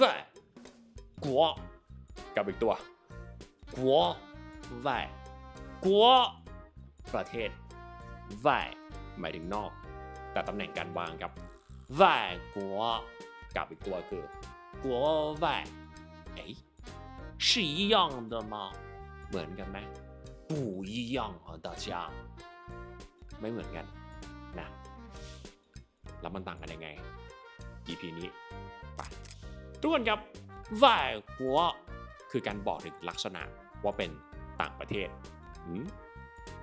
外国กับอีกตัว国外国ประเทศ外หมายถึงนอก แต่ตำแหน่งการวางครับ外国กับอีกตัวคือ国外哎是一样的吗เหมือนกันไหม不一样啊大家ไม่เหมือนกันนะแล้วมันต่างกันยังไง EP นี้ไป ทุกคนครับว่าหัวคือการบอกถึงลักษณะว่าเป็นต่างประเทศ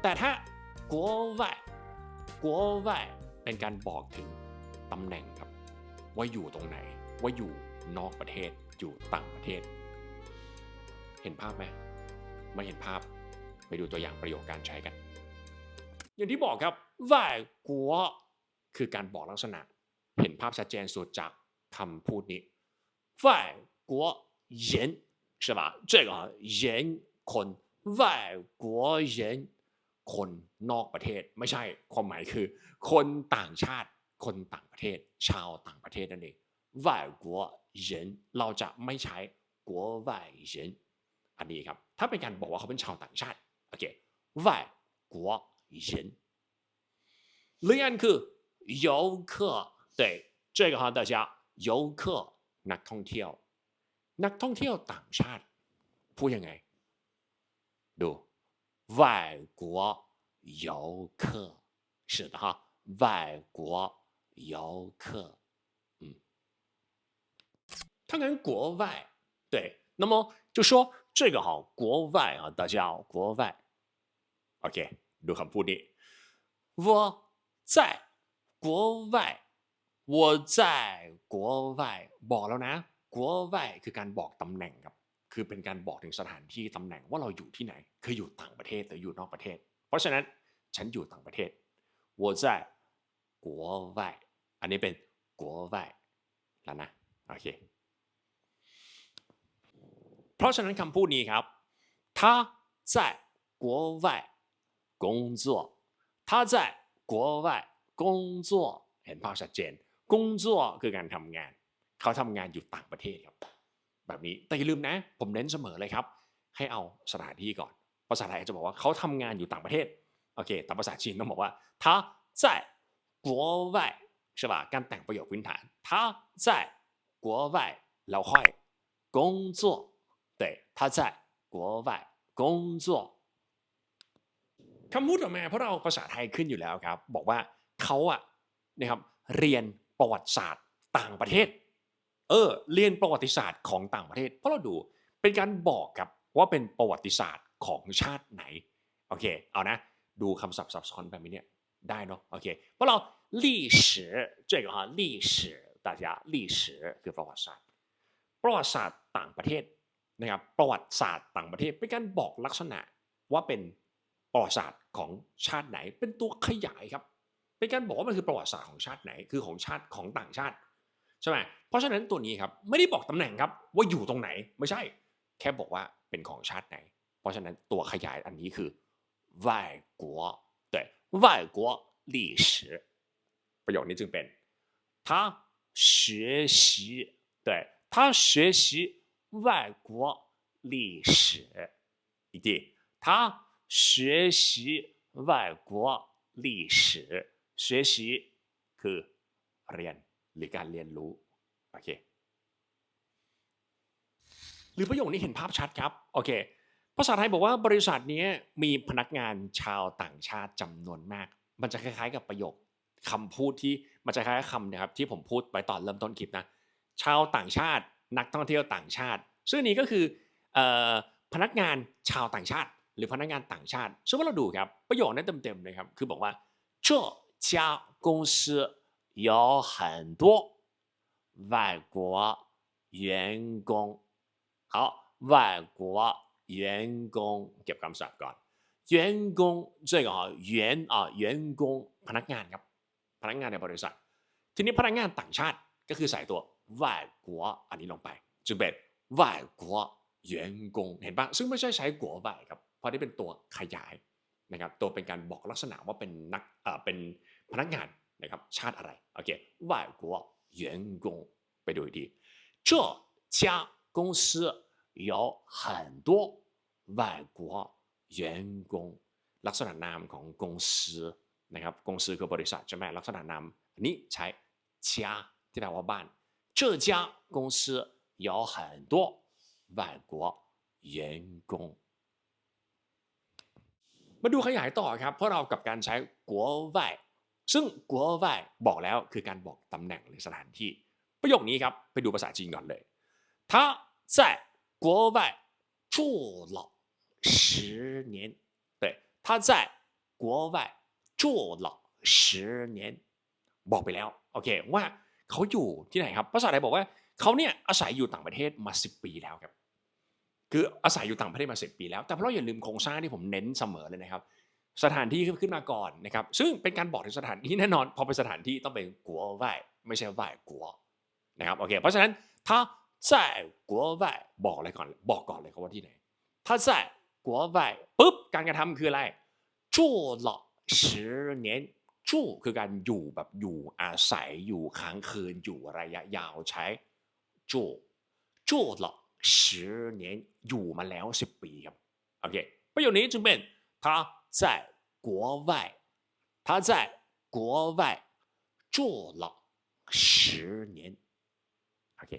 แต่ถ้ากัวว่กัวว่เป็นการบอกถึงตำแหน่งครับ ว่าอยู่ตรงไหน ว่าอยู่นอกประเทศอยู่ต่างประเทศ เห็นภาพไหมไม่เห็นภาพไปดูตัวอย่างประโยคการใช้กัน อย่างที่บอกครับว่กัวคือการบอกลักษณะ เห็นภาพชัดเจนสุดจากคำพูดนี้ 外国人是吧这个人คน外国人คนนอกประเทศ ไม่ใช่ความหมายคือ คนต่างชาติ คนต่างประเทศ ชาวต่างประเทศนั่นเอง外国人เราจะไม่ใช้国外人อันนี้ครับ ถ้าเป็นการบอกว่าเขาเป็นชาวต่างชาติโอเค外国人หรืออันคือ游客对这个哈大家游客 นักท่องเที่ยว นักท่องเที่ยวต่างชาติพูดยังไง ดู外国游客是的哈外国游客嗯ถ้างั้น国外对那么就说这个哈国外啊大家国外 โอเค ดูคำพูด นี้我在国外我在国外บอกแล้วนะ国外คือการบอกตำแหน่งครับ คือเป็นการบอกถึงสถานที่ตำแหน่งว่าเราอยู่ที่ไหน คืออยู่ต่างประเทศหรืออยู่นอกประเทศ เพราะฉะนั้นฉันอยู่ต่างประเทศ我在国外อันนี้เป็น国外แล้วนะ โอเค เพราะฉะนั้นคำพูดนี้ครับ他在国外工作他在国外工作เห็นภาพชัดเจน 工作คือการทำงาน เขาทำงานอยู่ต่างประเทศครับ แบบนี้แต่อย่าลืมนะ ผมเน้นเสมอเลยครับ ให้เอาสถานที่ก่อน ภาษาไทยจะบอกว่าเขาทำงานอยู่ต่างประเทศ โอเค แต่ภาษาจีนต้องบอกว่า他在国外ใช่ป่ะการแต่งประโยคพื้นฐาน他在国外แล้วค่อย工作对他在国外工作คำพูดออกมาเพราะเราภาษาไทยขึ้นอยู่แล้วครับ บอกว่าเขาอะนะครับเรียน ประวัติศาสตร์ต่างประเทศ เออเรียนประวัติศาสตร์ของต่างประเทศ เพราะเราดูเป็นการบอกครับว่าเป็นประวัติศาสตร์ของชาติไหนโอเคเอานะ ดูคำศัพท์ซับซ้อนแบบนี้เนี่ยได้เนาะโอเคเพราะเรา历史这个哈历史大家历史คือประวัติศาสตร์ ประวัติศาสตร์ต่างประเทศนะครับประวัติศาสตร์ต่างประเทศ เป็นการบอกลักษณะว่าเป็นประวัติศาสตร์ของชาติไหน เป็นตัวขยายครับ เป็นการบอกว่ามันคือประวัติศาสตร์ของชาติไหน คือของชาติของต่างชาติใช่ไหมเพราะฉะนั้นตัวนี้ครับไม่ได้บอกตำแหน่งครับว่าอยู่ตรงไหนไม่ใช่ แค่บอกว่าเป็นของชาติไหน เพราะฉะนั้นตัวขยายอันนี้คือ外国对外国历史ประโยคนี้จึงเป็น他学习对他学习外国历史一定他学习外国历史 เชคือเรียนหรือการเรียนรู้โอเคหรือประโยคนี้เห็นภาพชัดครับโอเคภาษาไทยบอกว่าบริษัทนี้มีพนักงานชาวต่างชาติจำนวนมาก มันจะคล้ายๆ กับประโยคคำพูดที่มันจะคล้ายๆคำนะครับที่ผมพูดไปตอนเริ่มต้นคลิปนะชาวต่างชาตินักท่องเที่ยวต่างชาติ ซึ่งนี้ก็คือพนักงานชาวต่างชาติ หรือพนักงานต่างชาติซึ่งว่เราดูครับประโยคนี้เต็มๆเลยครับคือบอกว่าเชื่อ 家公司有很多外国员工好外国员工เก็บคำศัพท์ก่อน员工这个啊员啊员工พนักงานครับ พนักงานในบริษัท ทีนี้พนักงานต่างชาติก็คือใส่ตัว外国อันนี้ลงไปจึงเป็น外国员工เห็นปะซึ่งไม่ใช่ใช้กัว外ครับ เพราะนี่เป็นตัวขยาย นะครับ ตัวเป็นการบอกลักษณะว่าเป็นนักเอ่อเป็นพนักงานนะครับ ชาติอะไร โอเค外国员工ไปดูอีกที这 家公司有很多外国员工ลักษณะนามของกงซือนะครับกงซือคือบริษัทใช่ไหมลักษณะนามอันนี้ใช้家ที่แปลว่าบ้าน这家公司有很多外国员工 มาดูขยายต่อครับ เพราะเรากับการใช้กัวไวซึ่งกัวไวบอกแล้วคือการบอกตำแหน่งหรือสถานที่ ประโยคนี้ครับ ไปดูภาษาจีนก่อนเลย他在国外住了十年对他在国外住了十年บอกไปแล้ว โอเค ว่าเขาอยู่ที่ไหนครับ ภาษาไทยบอกว่าเขาเนี่ยอาศัยอยู่ต่างประเทศมา 10 ปีแล้วครับ คืออาศัยอยู่ต่างประเทศมา 10 ปีแล้ว แต่เพราะเราอย่าลืมโครงสร้างที่ผมเน้นเสมอเลยนะครับ สถานที่ขึ้นมาก่อนนะครับ ซึ่งเป็นการบอกถึงสถานที่แน่นอน พอเป็นสถานที่ต้องเป็นกัวไหวไม่ใช่ไหวกัวนะครับ โอเค เพราะฉะนั้นถ้า在国外บอกอะไรก่อน บอกก่อนเลยครับว่าที่ไหนถ้า在国外ปุ๊บ การกระทำคืออะไร住了十年住คือการอยู่แบบอยู่อาศัยอยู่ค้างคืนอยู่ระยะยาวใช้住住了 十年อยู่มาแล้วสิบปีครับ โอเค ประโยคนี้จึงเป็น他在国外他在国外住了十年โอเค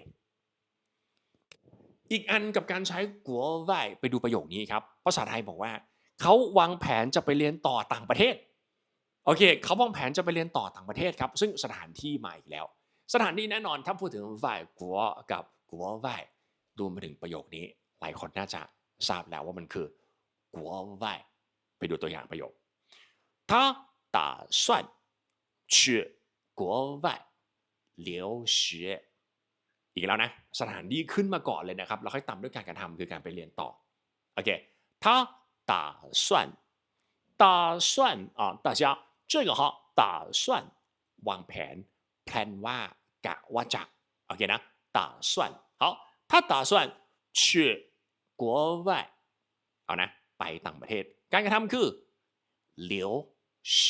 อีกอันกับการใช้กัวไหวไปดูประโยคนี้ครับ ภาษาไทยบอกว่า เขาวางแผนจะไปเรียนต่อต่างประเทศ โอเค เขาวางแผนจะไปเรียนต่อต่างประเทศครับ ซึ่งสถานที่มาอีกแล้ว สถานที่แน่นอนถ้าพูดถึงไหวกัวกับกัวไหว รวมไปถึงประโยคนี้ หลายคนน่าจะทราบแล้วว่ามันคือกัวไหวไปดูตัวอย่างประโยค他打算去国外留学อีกแล้วนะ สถานที่ขึ้นมาก่อนเลยนะครับ แล้วค่อยตามด้วยการกระทำคือการไปเรียนต่อ โอเค他打算打算啊大家这个哈打算วางแผนแพลนว่ากะว่าจะโอเคนะ打算好 他打算去国外เอานะ ไปต่างประเทศ การกระทำคือ留学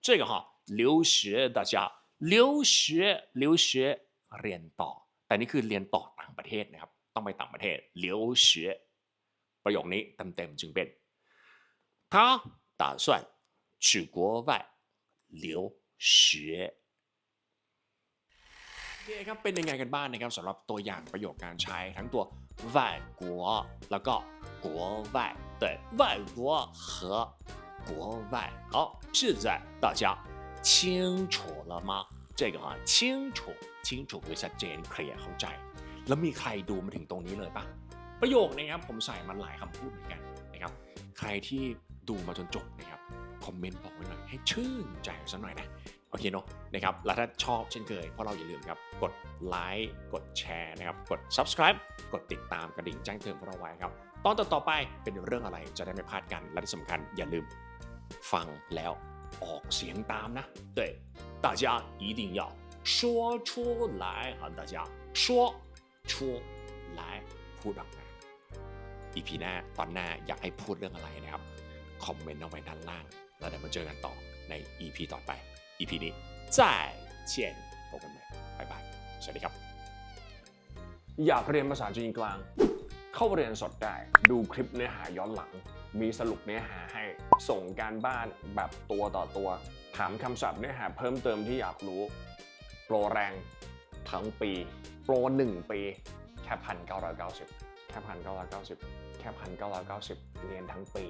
这个哈留学大家留学留学เรียนต่อ แต่นี่คือเรียนต่อต่างประเทศนะครับ ต้องไปต่างประเทศ留学ประโยคนี้เต็มๆจึงเป็น他打算去国外留学โอเ คครับเป็นยังไงกันบ้างนะครับสำหรับตัวอย่างประโยคการใช้ทั้งตัว外国แล้วก็国外对外国和国外好现在大家清楚了吗这个啊清楚清楚คือชัดเจนเคลียร์เข้าใจ แล้วมีใครดูมาถึงตรงนี้เลยปะประโยคนะครับผมใส่มันหลายคำพูดเหมือนกันนะครับ ใครที่ดูมาจนจบนะครับคอมเมนต์บอกไว้หน่อยให้ชื่นใจสักหน่อยนะ โอเคเนาะนะครับแล้วถ้าชอบเช่นเคยพวกเราอย่าลืมครับกดไลค์กดแชร์นะครับกด subscribe กดติดตามกระดิ่งแจ้งเตือนพวกเราไว้ครับตอนต่อๆไปเป็นเรื่องอะไรจะได้ไม่พลาดกันและที่สำคัญอย่าลืมฟังแล้วออกเสียงตามนะ对大家一定要说出来啊大家说出来พูดออกมา อีพีหน้าตอนหน้าอยากให้พูดเรื่องอะไรนะครับ คอมเมนต์เอาไว้ด้านล่าง แล้วเดี๋ยวมาเจอกันต่อใน EP ต่อไป EP นี้再见พบกันใหม่บายบายสวัสดีครับ อยากเรียนภาษาจีนกลาง เข้าเรียนสดได้ ดูคลิปเนื้อหาย้อนหลัง มีสรุปเนื้อหาให้ ส่งการบ้านแบบตัวต่อตัว ถามคำศัพท์เนื้อหาเพิ่มเติมที่อยากรู้ โปรแรงทั้งปี โปร1ปี แค่พันเก้าร้อยเก้าสิบแค่พันเก้าร้อยเก้าสิบแค่พันเก้าร้อยเก้าสิบเรียนทั้งปี